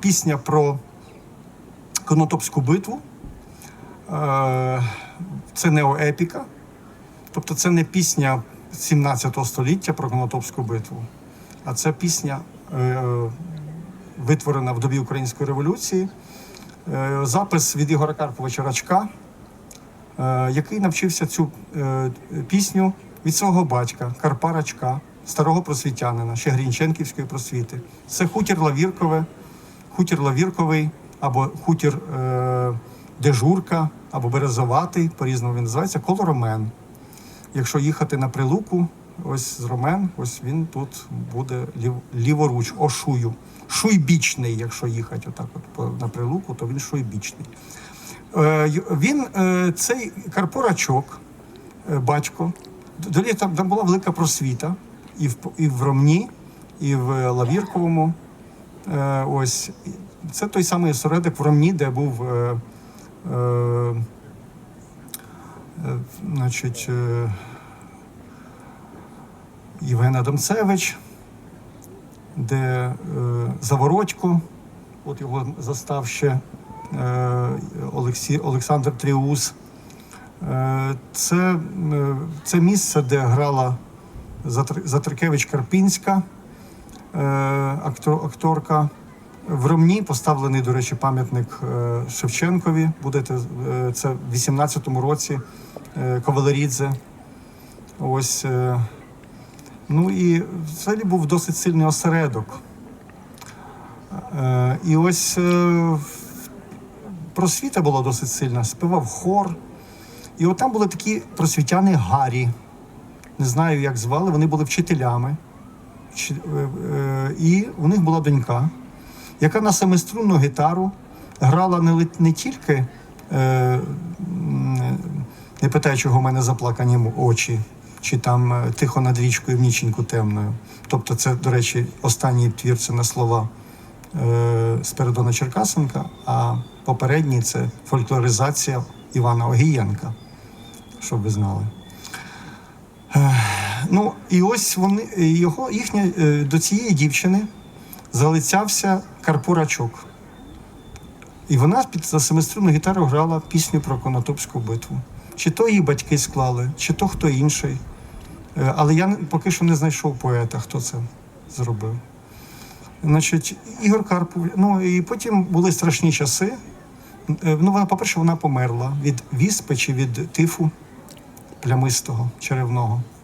Пісня про Конотопську битву. Е, Це неоепіка. Тобто це не пісня 17 століття про Конотопську битву, а це пісня, е, витворена в добі Української революції. Е, Запис від Ігора Карповича Рачка, який навчився цю пісню від свого батька Карпа Рачка, старого просвітянина, ще Грінченківської просвіти. Це хутір Лавіркове, хутір Лавірковий або хутір е, Дежурка, або Березоватий, по-різному він називається, коло Ромен. Якщо їхати на прилуку, ось з Ромен, ось він тут буде лів, ліворуч, ошую. Шуйбічний, якщо їхати отак от на прилуку, то він шуйбічний. Е, він, е, цей Карпорачок, е, батько, далі там, там була велика просвіта і в, і в Ромні, і в Лавірковому. Е, ось. Це той самий осередок в Ромні, де був е, е, е, значить, е, Євген Адамцевич, де е, Заворотько, от його застав ще е, Олексій, Олександр Тріус. Е, це, це місце, де грала Затр- Затрикевич Карпінська, актор, акторка. В Ромні поставлений, до речі, пам'ятник е, Шевченкові. Будете е, це в 18-му році е, Ковалерідзе. Ось. е, Ну і взагалі був досить сильний осередок. Е, І ось е, просвіта була досить сильна, співав хор. І от там були такі просвітяни Гарі. Не знаю, як звали, вони були вчителями. Е, е, І у них була донька, яка на семиструнну гітару грала не, не тільки, е, не питай, чого в мене заплакані очі, чи там тихо над річкою ніченьку темною. Тобто, це, до речі, останній твір це на слова Спиридона Черкасенка, а попередній це фольклоризація Івана Огієнка, щоб ви знали. Ну, і ось вони його їхня е, до цієї дівчини залицявся Карпурачок. І вона під за гітару грала пісню про Конотопську битву. Чи то її батьки склали, чи то хто інший. Е, Але я поки що не знайшов поета, хто це зробив. Значить, Ігор Карпов. Ну і потім були страшні часи. Е, Ну, вона, по-перше, вона померла від віспи чи від тифу плямистого, черевного е,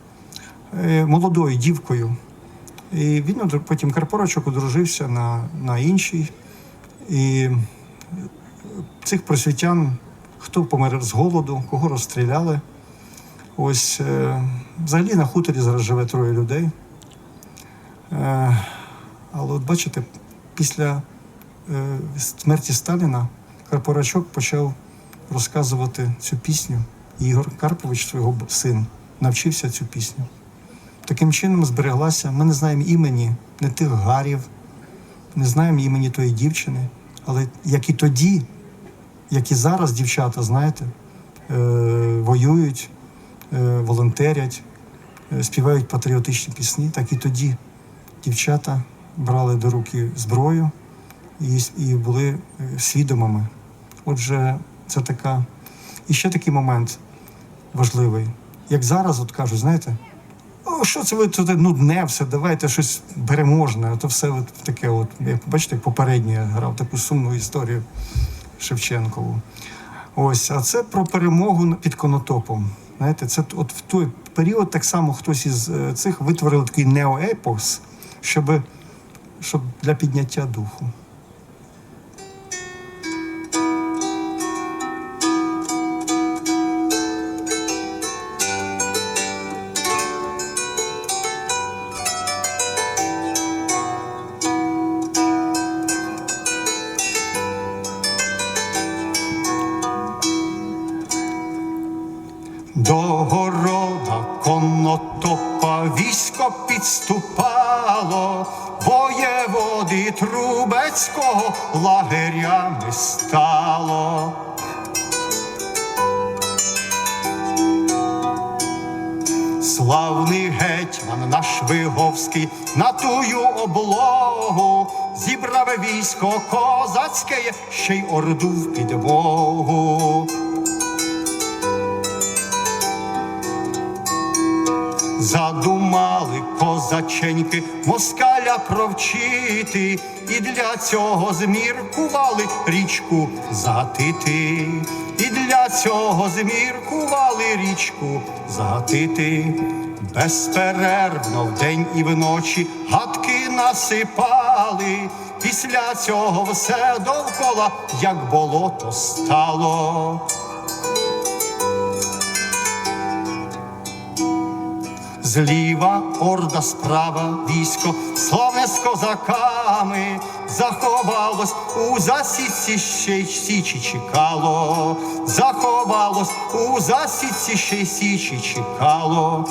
молодою дівкою. І він потім Карпорочок одружився на, на іншій. І е, цих просвітян, хто помер з голоду, кого розстріляли. Ось е, взагалі на хуторі зараз живе троє людей. Е, але от бачите, після е, смерті Сталіна Карпорачок почав розказувати цю пісню. Ігор Карпович, б- син, навчився цю пісню. Таким чином збереглася. Ми не знаємо імені не тих гарів, не знаємо імені тої дівчини. Але як і тоді, як і зараз дівчата, знаєте, е, воюють, е, волонтерять, е, співають патріотичні пісні, так і тоді дівчата брали до руки зброю і, і були е, свідомими. Отже, це така. І ще такий момент важливий. Як зараз, от кажуть, знаєте, о, що це ви тут нудне все, давайте щось переможне. То все от таке, от, як бачите, я грав таку сумну історію Шевченкову. Ось, а це про перемогу під конотопом. Знаєте, це от в той період так само хтось із е, цих витворив такий неоепос, щоб, щоб для підняття духу. Військо підступало, воєводи Трубецького лагерями стало. Славний гетьман наш Виговський на тую облогу зібрав військо козацьке, ще й орду в підмогу. Задумали козаченьки москаля провчити, і для цього зміркували річку загатити, і для цього зміркували річку загатити. Безперервно вдень і вночі гадки насипали. Після цього все довкола, як болото стало. Зліва орда справа військо, словне з козаками, заховалось у засідці ще й січі чекало, заховалось у засідці ще й січі чекало,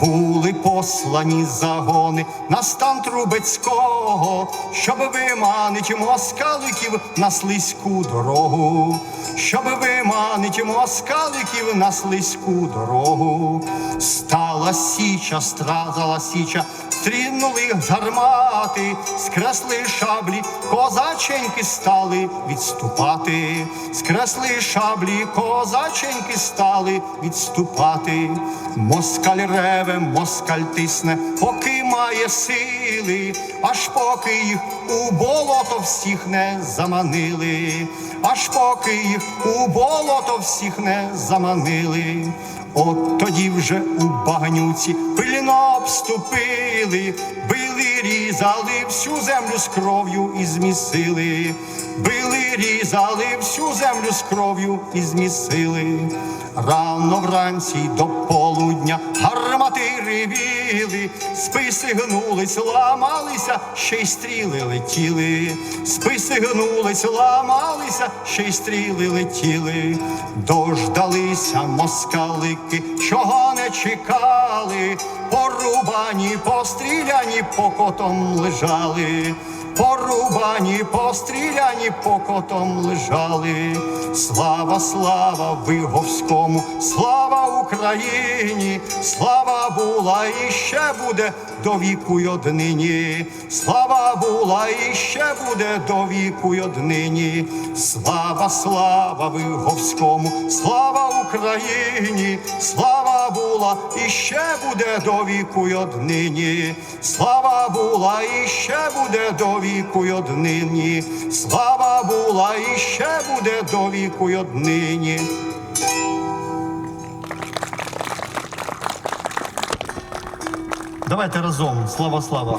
були послані загони на стан Трубецького, щоб виманить москаликів на слизьку дорогу, щоб виманить москаликів на слизьку дорогу. Стала січа, стразала січа, стрінули гармати, скресли шаблі, козаченьки стали відступати, скресли шаблі, козаченьки стали відступати. Москаль реве, москаль тисне, поки має сили, аж поки їх у болото всіх не заманили, аж поки їх у болото всіх не заманили. От тоді вже у багнюці пильно обступили, били, різали всю землю з кров'ю і змісили, били, різали всю землю з кров'ю і змісили. Рано вранці до полудня гармати ревіли, списи гнулись, ламалися, ще й стріли летіли, списи гнулись, ламалися, ще й стріли летіли, дождалися москалики, чого не чекали, порубані, постріляні, покотом лежали. Порубані, постріляні, покотом лежали. Слава, слава Виговському, слава Україні, слава була і ще буде до віку й однині. Слава була і ще буде до віку й однині. Слава, слава Виговському, слава Україні, слава була і ще буде до віку й однині. Слава була і ще буде до віку й однині. Слава була і ще буде до віку й однині. Давайте разом. Слава, слава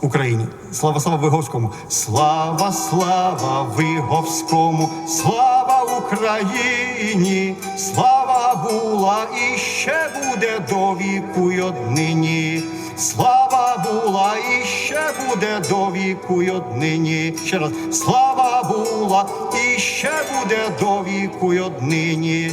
Україні. Слава, слава Виговському. Слава, слава Виговському. Слава Україні. Слава була і ще буде до віку й однині. Слава була і ще буде до віку й однині. Ще раз. Слава була і ще буде до віку й однині.